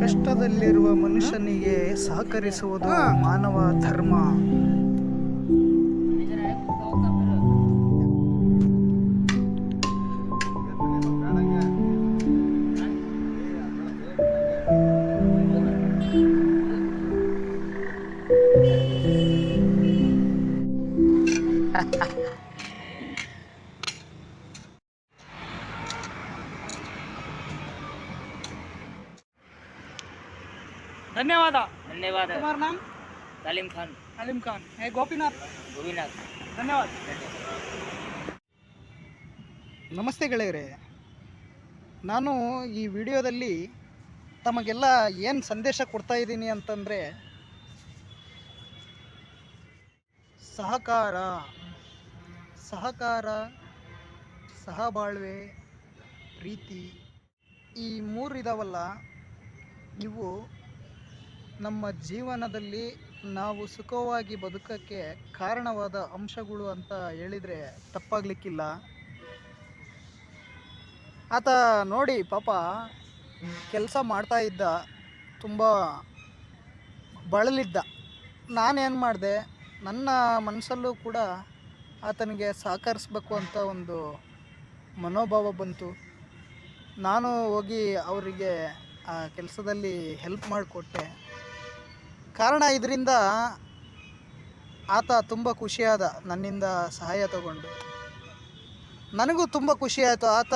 ಕಷ್ಟದಲ್ಲಿರುವ ಮನುಷ್ಯನಿಗೆ ಸಹಕರಿಸುವುದು ಮಾನವ ಧರ್ಮ. ಧನ್ಯವಾದ धन्यवाद तुम्हारा नाम तालिम खान अलीम खान है गोपीनाथ गोपीनाथ ಧನ್ಯವಾದ ನಮಸ್ತೆ ಗೆಳೆಯರೆ ನಾನು ಈ ವಿಡಿಯೋದಲ್ಲಿ ತಮಗೆಲ್ಲ ಏನು ಸಂದೇಶ ಕೊಡ್ತಾ ಇದ್ದೀನಿ ಅಂತಂದರೆ ಸಹಕಾರ ಸಹಕಾರ ಸಹಬಾಳ್ವೆ ಪ್ರೀತಿ ಈ ಮೂರು ಇದಾವಲ್ಲ ಇವು ನಮ್ಮ ಜೀವನದಲ್ಲಿ ನಾವು ಸುಖವಾಗಿ ಬದುಕಕ್ಕೆ ಕಾರಣವಾದ ಅಂಶಗಳು ಅಂತ ಹೇಳಿದರೆ ತಪ್ಪಾಗಲಿಕ್ಕಿಲ್ಲ. ಆತ ನೋಡಿ ಪಾಪ ಕೆಲಸ ಮಾಡ್ತಾ ಇದ್ದ, ತುಂಬ ಬಳಲಿದ್ದ. ನಾನೇನು ಮಾಡಿದೆ? ನನ್ನ ಮನಸ್ಸಲ್ಲೂ ಕೂಡ ಆತನಿಗೆ ಸಹಕರಿಸ್ಬೇಕು ಅಂತ ಒಂದು ಮನೋಭಾವ ಬಂತು. ನಾನು ಹೋಗಿ ಅವರಿಗೆ ಆ ಕೆಲಸದಲ್ಲಿ ಹೆಲ್ಪ್ ಮಾಡಿಕೊಟ್ಟೆ. ಕಾರಣ ಇದರಿಂದ ಆತ ತುಂಬ ಖುಷಿಯಾದ ನನ್ನಿಂದ ಸಹಾಯ ತಗೊಂಡು. ನನಗೂ ತುಂಬ ಖುಷಿಯಾಯಿತು. ಆತ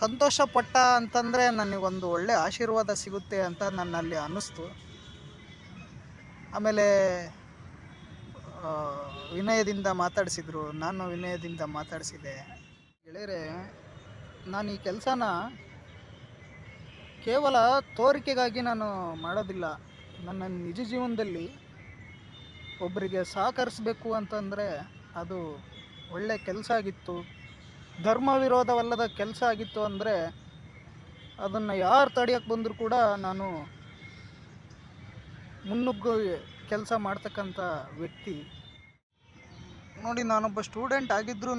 ಸಂತೋಷ ಪಟ್ಟ ಅಂತಂದರೆ ನನಗೊಂದು ಒಳ್ಳೆ ಆಶೀರ್ವಾದ ಸಿಗುತ್ತೆ ಅಂತ ನನ್ನಲ್ಲಿ ಅನ್ನಿಸ್ತು. ಆಮೇಲೆ ವಿನಯದಿಂದ ಮಾತಾಡಿಸಿದ್ರು. ನಾನು ವಿನಯದಿಂದ ಮಾತಾಡಿಸಿದೆ. ಗೆಳೆಯರೆ, ನಾನು ಈ ಕೆಲಸನ ಕೇವಲ ತೋರಿಕೆಗಾಗಿ ನಾನು ಮಾಡೋದಿಲ್ಲ. ನನ್ನ ನಿಜ ಜೀವನದಲ್ಲಿ ಒಬ್ಬರಿಗೆ ಸಹಕರಿಸಬೇಕು ಅಂತಂದರೆ ಅದು ಒಳ್ಳೆ ಕೆಲಸ ಆಗಿತ್ತು. ಧರ್ಮ ವಿರೋಧವಲ್ಲದ ಕೆಲಸ ಆಗಿತ್ತು ಅಂದರೆ ಅದನ್ನು ಯಾರು ತಡೆಯೋಕ್ಕೆ ಬಂದರೂ ಕೂಡ ನಾನು ಮುನ್ನುಗ್ಗು ಕೆಲಸ ಮಾಡ್ತಕ್ಕಂಥ ವ್ಯಕ್ತಿ. ನೋಡಿ, ನಾನೊಬ್ಬ ಸ್ಟೂಡೆಂಟ್ ಆಗಿದ್ರೂ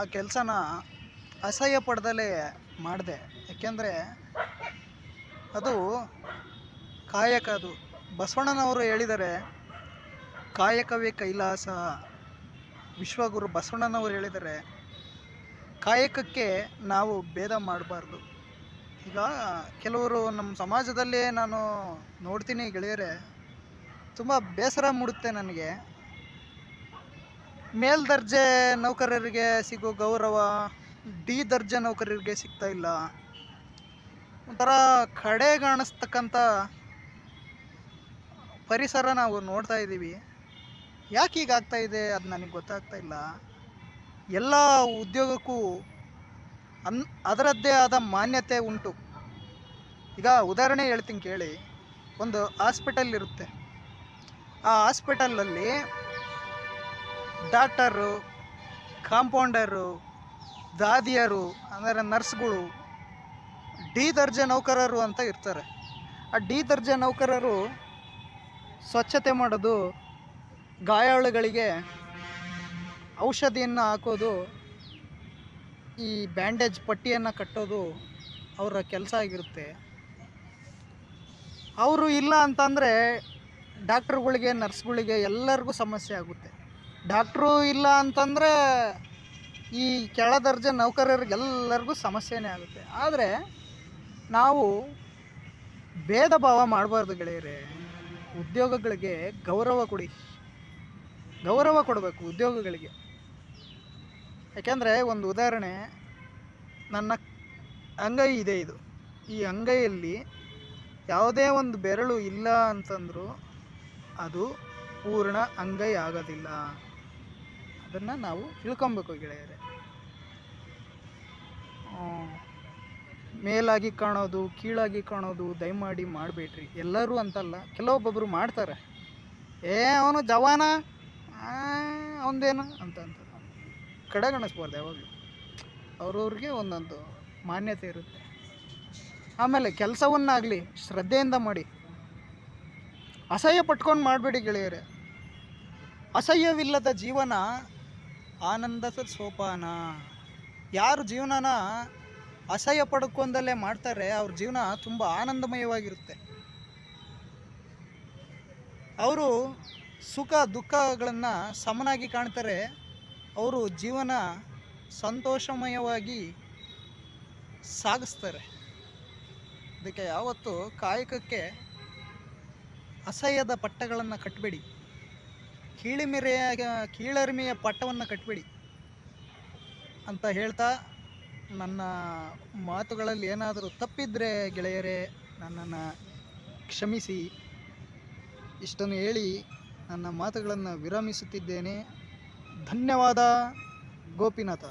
ಆ ಕೆಲಸನ ಅಸಹ್ಯ ಪಡ್ದಲೇ ಮಾಡಿದೆ. ಯಾಕೆಂದರೆ ಅದು ಕಾಯಕ ಅದು. ಬಸವಣ್ಣನವರು ಹೇಳಿದರೆ, ಕಾಯಕವೇ ಕೈಲಾಸ. ವಿಶ್ವಗುರು ಬಸವಣ್ಣನವರು ಹೇಳಿದರೆ, ಕಾಯಕಕ್ಕೆ ನಾವು ಭೇದ ಮಾಡಬಾರ್ದು. ಈಗ ಕೆಲವರು ನಮ್ಮ ಸಮಾಜದಲ್ಲಿ ನಾನು ನೋಡ್ತೀನಿ ಗೆಳೆಯರೆ, ತುಂಬ ಬೇಸರ ಮೂಡುತ್ತೆ ನನಗೆ. ಮೇಲ್ದರ್ಜೆ ನೌಕರರಿಗೆ ಸಿಗೋ ಗೌರವ, ಡಿ ದರ್ಜೆ ನೌಕರರಿಗೆ ಸಿಗ್ತಾ ಇಲ್ಲ. ಒಂಥರ ಕಡೆಗಾಣಿಸ್ತಕ್ಕಂಥ ಪರಿಸರ ನಾವು ನೋಡ್ತಾ ಇದ್ದೀವಿ. ಯಾಕೆ ಹೀಗಾಗ್ತಾ ಇದೆ ಅದು ನನಗೆ ಗೊತ್ತಾಗ್ತಾ ಇಲ್ಲ. ಎಲ್ಲ ಉದ್ಯೋಗಕ್ಕೂ ಅನ್, ಅದರದ್ದೇ ಆದ ಮಾನ್ಯತೆ ಉಂಟು. ಈಗ ಉದಾಹರಣೆ ಹೇಳ್ತೀನಿ ಕೇಳಿ. ಒಂದು ಹಾಸ್ಪಿಟಲ್ ಇರುತ್ತೆ. ಆ ಹಾಸ್ಪಿಟಲಲ್ಲಿ ಡಾಕ್ಟರು, ಕಾಂಪೌಂಡರು, ದಾದಿಯರು ಅಂದರೆ ನರ್ಸ್ಗಳು, ಡಿ ದರ್ಜೆ ನೌಕರರು ಅಂತ ಇರ್ತಾರೆ. ಆ ಡಿ ದರ್ಜೆ ನೌಕರರು ಸ್ವಚ್ಛತೆ ಮಾಡೋದು ಗಾಯಾಳುಗಳಿಗೆ ಔಷಧಿಯನ್ನು ಹಾಕೋದು, ಈ ಬ್ಯಾಂಡೇಜ್ ಪಟ್ಟಿಯನ್ನು ಕಟ್ಟೋದು ಅವರ ಕೆಲಸ ಆಗಿರುತ್ತೆ. ಅವರು ಇಲ್ಲ ಅಂತಂದರೆ ಡಾಕ್ಟ್ರುಗಳಿಗೆ, ನರ್ಸ್ಗಳಿಗೆ ಎಲ್ಲರಿಗೂ ಸಮಸ್ಯೆ ಆಗುತ್ತೆ. ಡಾಕ್ಟ್ರು ಇಲ್ಲ ಅಂತಂದರೆ ಈ ಕೆಳ ದರ್ಜೆ ನೌಕರರಿಗೆಲ್ಲರಿಗೂ ಸಮಸ್ಯೆನೇ ಆಗುತ್ತೆ. ಆದರೆ ನಾವು ಭೇದ ಭಾವ ಮಾಡಬಾರ್ದು ಗೆಳೆಯರೆ. ಉದ್ಯೋಗಗಳಿಗೆ ಗೌರವ ಕೊಡಿ. ಗೌರವ ಕೊಡಬೇಕು ಉದ್ಯೋಗಗಳಿಗೆ. ಯಾಕೆಂದರೆ ಒಂದು ಉದಾಹರಣೆ, ನನ್ನ ಅಂಗೈ ಇದೆ ಇದು. ಈ ಅಂಗೈಯಲ್ಲಿ ಯಾವುದೇ ಒಂದು ಬೆರಳು ಇಲ್ಲ ಅಂತಂದರೂ ಅದು ಪೂರ್ಣ ಅಂಗೈ ಆಗೋದಿಲ್ಲ. ಅದನ್ನು ನಾವು ತಿಳ್ಕೊಬೇಕು ಗೆಳೆಯರೆ. ಮೇಲಾಗಿ ಕಾಣೋದು, ಕೀಳಾಗಿ ಕಾಣೋದು, ದಯಮಾಡಿ ಮಾಡಬೇಡ್ರಿ. ಎಲ್ಲರೂ ಅಂತಲ್ಲ ಕೆಲವೊಬ್ಬೊಬ್ಬರು ಮಾಡ್ತಾರೆ. ಏ, ಅವನು ಜವಾನ? ಅವನದೇನು ಅಂತ ಅಂತ ಕಡೆಗಣಿಸ್ಬಾರ್ದು ಯಾವಾಗಲೂ. ಅವ್ರವ್ರಿಗೆ ಒಂದೊಂದು ಮಾನ್ಯತೆ ಇರುತ್ತೆ. ಆಮೇಲೆ ಕೆಲಸವನ್ನಾಗಲಿ ಶ್ರದ್ಧೆಯಿಂದ ಮಾಡಿ. ಅಸಹ್ಯ ಪಟ್ಕೊಂಡು ಮಾಡಬೇಡಿ ಗೆಳೆಯರೆ. ಅಸಹ್ಯವಿಲ್ಲದ ಜೀವನ ಆನಂದದ ಸೋಪಾನ. ಯಾರು ಜೀವನನ ಅಸಹ್ಯ ಪಡ್ಕೊಂಡಲ್ಲೇ ಮಾಡ್ತಾರೆ, ಅವ್ರ ಜೀವನ ತುಂಬ ಆನಂದಮಯವಾಗಿರುತ್ತೆ. ಅವರು ಸುಖ ದುಃಖಗಳನ್ನು ಸಮನಾಗಿ ಕಾಣ್ತಾರೆ, ಅವರು ಜೀವನ ಸಂತೋಷಮಯವಾಗಿ ಸಾಗಿಸ್ತಾರೆ. ಅದಕ್ಕೆ ಯಾವತ್ತು ಕಾಯಕಕ್ಕೆ ಅಸಹ್ಯದ ಪಟ್ಟಗಳನ್ನು ಕಟ್ಟಬೇಡಿ ಕೀಳಿಮಿರೆಯ ಕೀಳರಿಮೆಯ ಪಟ್ಟವನ್ನು ಕಟ್ಟಬೇಡಿ ಅಂತ ಹೇಳ್ತಾ ನನ್ನ ಮಾತುಗಳಲ್ಲಿ ಏನಾದರೂ ತಪ್ಪಿದ್ರೆ ಗೆಳೆಯರೇ ನನ್ನನ್ನು ಕ್ಷಮಿಸಿ. ಇಷ್ಟನ್ನು ಹೇಳಿ ನನ್ನ ಮಾತುಗಳನ್ನು ವಿರಮಿಸುತ್ತಿದ್ದೇನೆ. ಧನ್ಯವಾದ ಗೋಪಿನಾಥ.